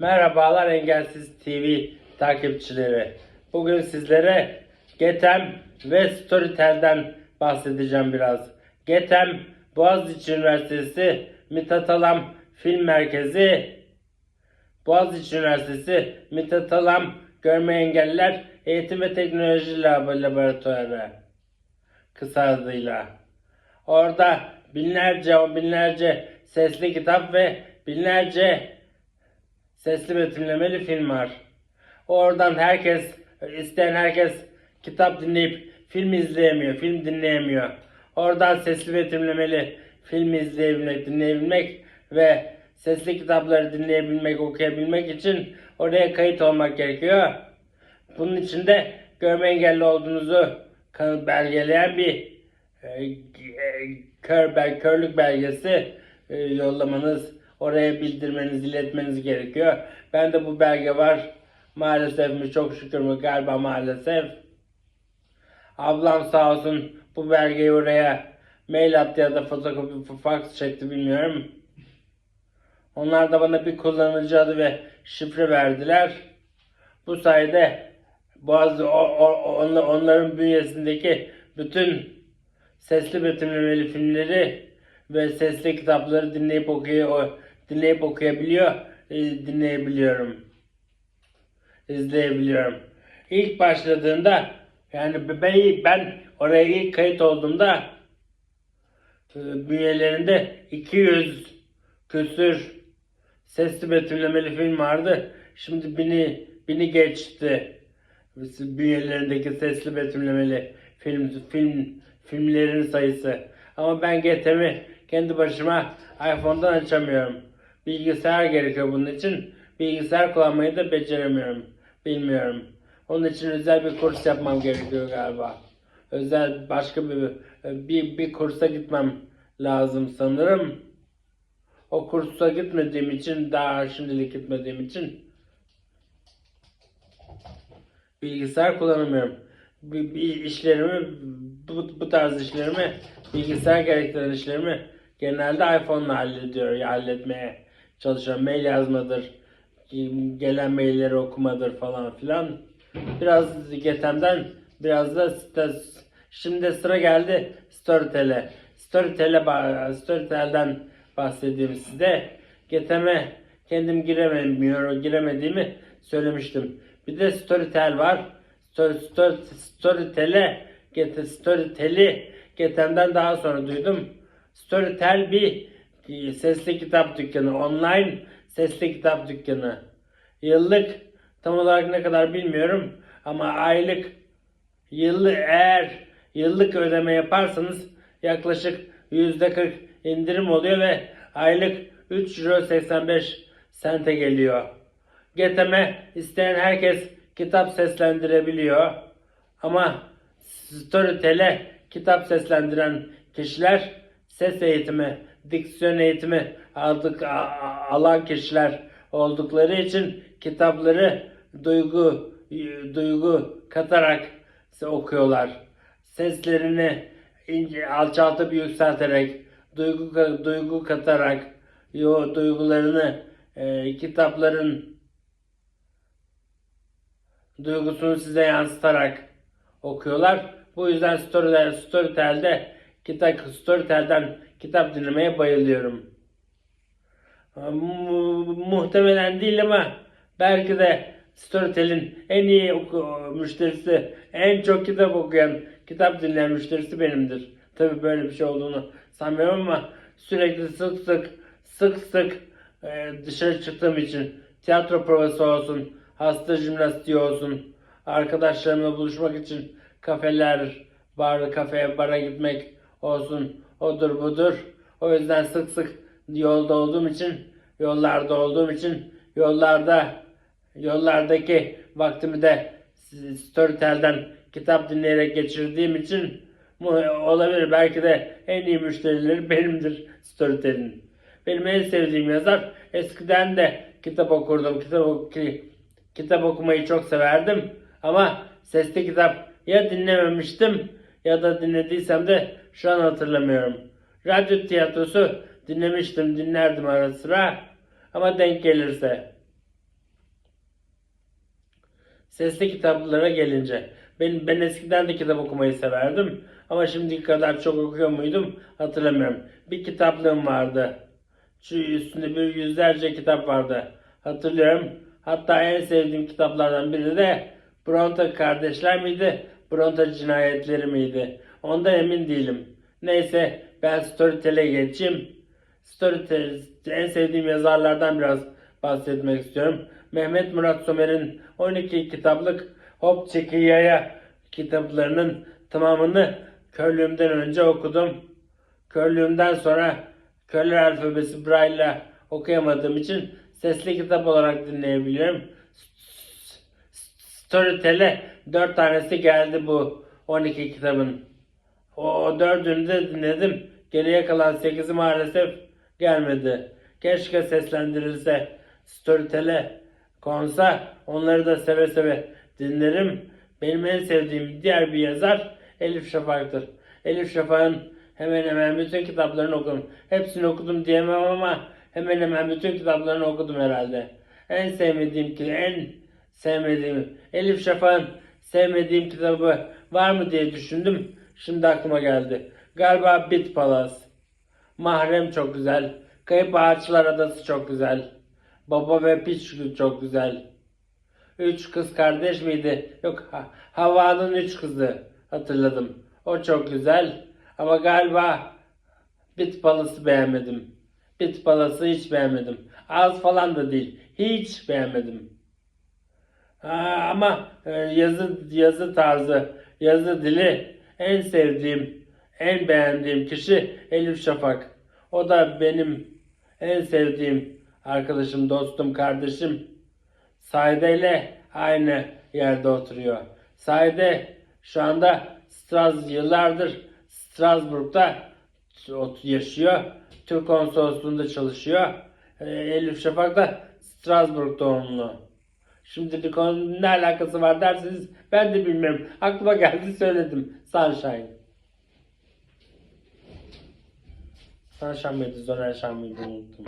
Merhabalar Engelsiz TV takipçileri. Bugün sizlere Getem ve Storytel'den bahsedeceğim biraz. Getem, Boğaziçi Üniversitesi Mithat Alam Film Merkezi, Boğaziçi Üniversitesi Mithat Alam Görme Engelliler Eğitim ve Teknoloji Lab- Laboratuvarı kısa adıyla. Orada binlerce on binlerce sesli kitap ve binlerce sesli betimlemeli film var. Oradan herkes, isteyen herkes kitap dinleyip film izleyemiyor, film dinleyemiyor. Oradan sesli betimlemeli film izleyebilmek, dinleyebilmek ve sesli kitapları dinleyebilmek, okuyabilmek için oraya kayıt olmak gerekiyor. Bunun için de görme engelli olduğunuzu belgeleyen bir e, e, kör, bel, körlük belgesi e, yollamanız, oraya bildirmeniz, iletmeniz gerekiyor. Ben de bu belge var. Maalesef mi çok şükür mü galiba maalesef. Ablam sağ olsun bu belgeyi oraya mail attı ya da fotokopi fax çekti bilmiyorum. Onlar da bana bir kullanıcı adı ve şifre verdiler. Bu sayede bazı o, o- onla- onların bünyesindeki bütün sesli betimlemeli filmleri ve sesli kitapları dinleyip okuyor, dinleyip okuyabiliyor, e, dinleyebiliyorum, izleyebiliyorum. İlk başladığında yani ben, ben oraya ilk kayıt olduğumda e, bünyelerinde 200 küsür sesli betimlemeli film vardı. Şimdi bini, bini geçti. Bünyelerindeki sesli betimlemeli film, film filmlerin sayısı. Ama ben GTM'i kendi başıma iPhone'dan açamıyorum. Bilgisayar gerekiyor bunun için. Bilgisayar kullanmayı da beceremiyorum. Bilmiyorum. Onun için özel bir kurs yapmam gerekiyor galiba. Özel başka bir bir, bir kursa gitmem lazım sanırım. O kursa gitmediğim için daha şimdilik gitmediğim için bilgisayar kullanamıyorum. Bir, bir işlerimi bu, bu tarz işlerimi bilgisayar gerektiren işlerimi genelde iPhone'la hallediyor, halletmeye çalışıyorum. Mail yazmadır, gelen mailleri okumadır falan filan. Biraz Getem'den biraz da şimdi sıra geldi Storytel'e. Storytel'e Storytel'den bahsedeyim size. Getem'e kendim giremiyor, giremediğimi söylemiştim. Bir de Storytel var. Story, story, Storytel'e Get, Storytel'i Getem'den daha sonra duydum. Storytel bir sesli kitap dükkanı, online sesli kitap dükkanı. Yıllık tam olarak ne kadar bilmiyorum ama aylık yıllık eğer yıllık ödeme yaparsanız yaklaşık %40 indirim oluyor ve aylık 3 euro 85 sente geliyor. Geteme isteyen herkes kitap seslendirebiliyor. Ama Storytel'e kitap seslendiren kişiler ses eğitimi, diksiyon eğitimi aldık, alan kişiler oldukları için kitapları duygu duygu katarak okuyorlar. Seslerini ince, alçaltıp yükselterek, duygu duygu katarak, yo duygularını e, kitapların duygusunu size yansıtarak okuyorlar. Bu yüzden Storytel, Storytel'de kitap Storytel'den kitap dinlemeye bayılıyorum. Mu- muhtemelen değil ama belki de Storytel'in en iyi müşterisi, en çok kitap okuyan, kitap dinleyen müşterisi benimdir. Tabii böyle bir şey olduğunu sanmıyorum ama sürekli sık sık sık sık e, dışarı çıktığım için tiyatro provası olsun, hasta jimnastiği olsun, arkadaşlarımla buluşmak için kafeler, bar, kafeye, bara gitmek olsun, odur budur. O yüzden sık sık yolda olduğum için, yollarda olduğum için, yollarda, yollardaki vaktimi de Storytel'den kitap dinleyerek geçirdiğim için olabilir. Belki de en iyi müşterileri benimdir Storytel'in. Benim en sevdiğim yazar. Eskiden de kitap okurdum. Kitap, ok- ki- kitap okumayı çok severdim. Ama sesli kitap ya dinlememiştim ya da dinlediysem de şu an hatırlamıyorum. Radyo tiyatrosu dinlemiştim, dinlerdim ara sıra. Ama denk gelirse. Sesli kitaplara gelince. Ben, ben eskiden de kitap okumayı severdim. Ama şimdiki kadar çok okuyor muydum hatırlamıyorum. Bir kitaplığım vardı. Şu üstünde bir yüzlerce kitap vardı. Hatırlıyorum. Hatta en sevdiğim kitaplardan biri de Bronte kardeşler miydi? Bronte cinayetleri miydi? Ondan emin değilim. Neyse ben Storytel'e geçeyim. Storytel en sevdiğim yazarlardan biraz bahsetmek istiyorum. Mehmet Murat Somer'in 12 kitaplık Hop Çeki Yaya kitaplarının tamamını körlüğümden önce okudum. Körlüğümden sonra Körler alfabesi Braille'la okuyamadığım için sesli kitap olarak dinleyebiliyorum. Storytel'e 4 tanesi geldi bu 12 kitabın. O dördünü de dinledim. Geriye kalan 8'i maalesef gelmedi. Keşke seslendirilse Storytel'e konsa onları da seve seve dinlerim. Benim en sevdiğim diğer bir yazar Elif Şafak'tır. Elif Şafak'ın hemen hemen bütün kitaplarını okudum. Hepsini okudum diyemem ama hemen hemen bütün kitaplarını okudum herhalde. En sevmediğim ki en sevmediğim Elif Şafak'ın sevmediğim kitabı var mı diye düşündüm. Şimdi aklıma geldi. Galiba Bit Palace. Mahrem çok güzel. Kayıp Ağaçlar Adası çok güzel. Baba ve Piç çok güzel. Üç kız kardeş miydi? Yok ha, Havva'nın üç kızı hatırladım. O çok güzel. Ama galiba Bit Palace'ı beğenmedim. Bit Palace'ı hiç beğenmedim. Az falan da değil. Hiç beğenmedim. Ha, ama e, yazı yazı tarzı, yazı dili en sevdiğim, en beğendiğim kişi Elif Şafak. O da benim en sevdiğim arkadaşım, dostum, kardeşim. Saide ile aynı yerde oturuyor. Saide şu anda Stras yıllardır Strasbourg'da yaşıyor. Türk konsolosluğunda çalışıyor. E, Elif Şafak da Strasbourg doğumlu. Şimdilik onun ne alakası var derseniz ben de bilmiyorum. Aklıma geldi söyledim. Sunshine. Sunshine mıydı? Zonel mıydı? Unuttum.